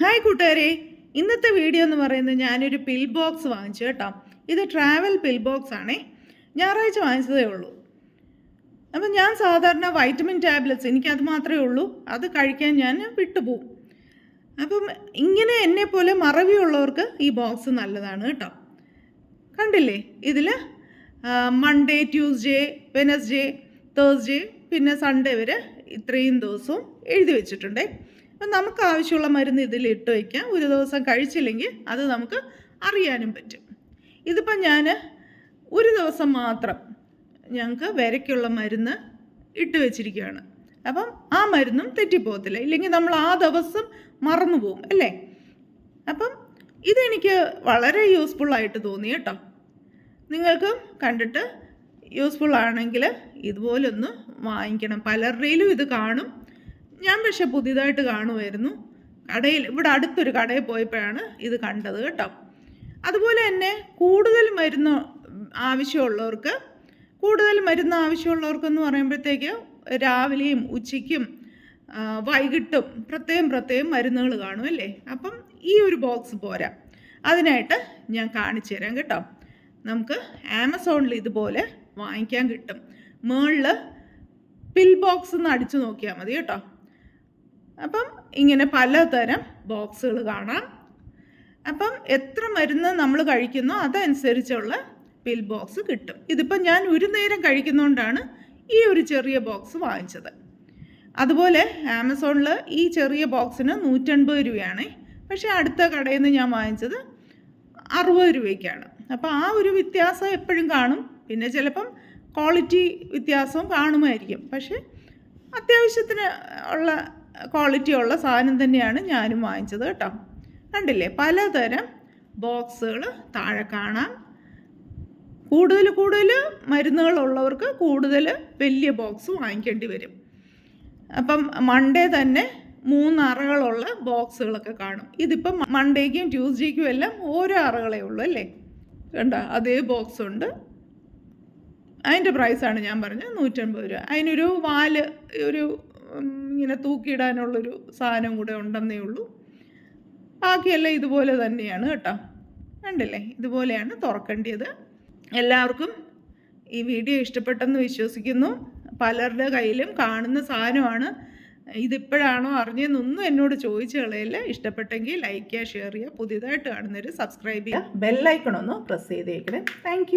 Hi കൂട്ടുകാരെ. ഇന്നത്തെ video എന്ന് പറയുന്നത് ഞാനൊരു പിൽ ബോക്സ് വാങ്ങിച്ചു കേട്ടോ. ഇത് ട്രാവൽ പിൽ ബോക്സ് ആണേ. ഞായറാഴ്ച വാങ്ങിച്ചതേ ഉള്ളൂ. അപ്പം ഞാൻ സാധാരണ വൈറ്റമിൻ ടാബ്ലറ്റ്സ് എനിക്കത് മാത്രമേ ഉള്ളൂ. അത് കഴിക്കാൻ ഞാൻ വിട്ടുപോകും. അപ്പം ഇങ്ങനെ എന്നെ പോലെ മറവിയുള്ളവർക്ക് ഈ ബോക്സ് നല്ലതാണ് കേട്ടോ. കണ്ടില്ലേ? ഇതിൽ മൺഡേ ട്യൂസ്ഡേ വെനസ്ഡേ തേഴ്സ്ഡേ പിന്നെ സൺഡേ വരെ ഇത്രയും ദിവസവും എഴുതി വെച്ചിട്ടുണ്ടേ. അപ്പം നമുക്ക് ആവശ്യമുള്ള മരുന്ന് ഇതിൽ ഇട്ട് വയ്ക്കാം. ഒരു ദിവസം കഴിച്ചില്ലെങ്കിൽ അത് നമുക്ക് അറിയാനും പറ്റും. ഇതിപ്പം ഞാൻ ഒരു ദിവസം മാത്രം ഞങ്ങൾക്ക് വിരയ്ക്കുള്ള മരുന്ന് ഇട്ട് വെച്ചിരിക്കുകയാണ്. അപ്പം ആ മരുന്നും തെറ്റിപ്പോകത്തില്ല. ഇല്ലെങ്കിൽ നമ്മൾ ആ ദിവസം മറന്നു പോകും അല്ലേ? അപ്പം ഇതെനിക്ക് വളരെ യൂസ്ഫുള്ളായിട്ട് തോന്നി കേട്ടോ. നിങ്ങൾക്കും കണ്ടിട്ട് യൂസ്ഫുൾ ആണെങ്കിൽ ഇതുപോലൊന്ന് വാങ്ങിക്കണം. പലരുടെയിലും ഇത് കാണും. ഞാൻ പക്ഷെ പുതിയതായിട്ട് കാണുമായിരുന്നു കടയിൽ ഇവിടെ അടുത്തൊരു കടയിൽ പോയപ്പോഴാണ് ഇത് കണ്ടത് കേട്ടോ. അതുപോലെ തന്നെ കൂടുതൽ മരുന്ന് ആവശ്യമുള്ളവർക്ക് കൂടുതൽ മരുന്ന് ആവശ്യമുള്ളവർക്കെന്ന് പറയുമ്പോഴത്തേക്ക് രാവിലെയും ഉച്ചയ്ക്കും വൈകിട്ടും പ്രത്യേകം പ്രത്യേകം മരുന്നുകൾ കാണും അല്ലേ? അപ്പം ഈ ഒരു ബോക്സ് പോരാ. അതിനായിട്ട് ഞാൻ കാണിച്ചു തരാം കേട്ടോ. നമുക്ക് ആമസോണിൽ ഇതുപോലെ വാങ്ങിക്കാൻ കിട്ടും. മേളിൽ പിൽ ബോക്സ് എന്ന് അടിച്ചു നോക്കിയാൽ മതി കേട്ടോ. അപ്പം ഇങ്ങനെ പലതരം ബോക്സുകൾ കാണാം. അപ്പം എത്ര മരുന്ന് നമ്മൾ കഴിക്കുന്നോ അതനുസരിച്ചുള്ള പിൽ ബോക്സ് കിട്ടും. ഇതിപ്പം ഞാൻ ഒരു നേരം കഴിക്കുന്നതുകൊണ്ടാണ് ഈ ഒരു ചെറിയ ബോക്സ് വാങ്ങിച്ചത്. അതുപോലെ ആമസോണിൽ ഈ ചെറിയ ബോക്സിന് നൂറ്റൻപത് രൂപയാണ്. പക്ഷേ അടുത്ത കടയിൽ നിന്ന് ഞാൻ വാങ്ങിച്ചത് അറുപത് രൂപയ്ക്കാണ്. അപ്പോൾ ആ ഒരു വ്യത്യാസം എപ്പോഴും കാണും. പിന്നെ ചിലപ്പം ക്വാളിറ്റി വ്യത്യാസവും കാണുമായിരിക്കും. പക്ഷേ അത്യാവശ്യത്തിന് ഉള്ള ക്വാളിറ്റി ഉള്ള സാധനം തന്നെയാണ് ഞാനും വാങ്ങിച്ചത് കേട്ടോ. കണ്ടില്ലേ? പലതരം ബോക്സുകൾ താഴെ കാണാം. കൂടുതൽ കൂടുതൽ മരുന്നുകളുള്ളവർക്ക് കൂടുതൽ വലിയ ബോക്സ് വാങ്ങിക്കേണ്ടി വരും. അപ്പം മൺഡേ തന്നെ മൂന്ന് അറകളുള്ള ബോക്സുകളൊക്കെ കാണും. ഇതിപ്പം മൺഡേക്കും ട്യൂസ്ഡേക്കും എല്ലാം ഓരോ അറകളേ ഉള്ളൂ അല്ലേ? കണ്ട? അതേ ബോക്സ് ഉണ്ട്. അതിന്റെ പ്രൈസാണ് ഞാൻ പറഞ്ഞത് നൂറ്റൻപത് രൂപ. അതിനൊരു വാൽ ഒരു ഇങ്ങനെ തൂക്കിയിടാനുള്ളൊരു സാധനം കൂടെ ഉണ്ടെന്നേ ഉള്ളൂ. ബാക്കിയെല്ലാം ഇതുപോലെ തന്നെയാണ് കേട്ടോ. കണ്ടില്ലേ? ഇതുപോലെയാണ് തുറക്കേണ്ടത് എല്ലാവർക്കും ഈ വീഡിയോ ഇഷ്ടപ്പെട്ടെന്ന് വിശ്വസിക്കുന്നു. പലരുടെ കയ്യിലും കാണുന്ന സാധനമാണ്. ഇതിപ്പോഴാണോ അറിഞ്ഞതെന്നൊന്നും എന്നോട് ചോദിച്ചു കളയില്ല. ഇഷ്ടപ്പെട്ടെങ്കിൽ ലൈക്ക് ചെയ്യുക ഷെയർ ചെയ്യുക. പുതിയതായിട്ട് കാണുന്നവർ സബ്സ്ക്രൈബ് ചെയ്യുക. ബെല്ലൈക്കണൊന്ന് പ്രസ് ചെയ്തേക്കണേ. താങ്ക്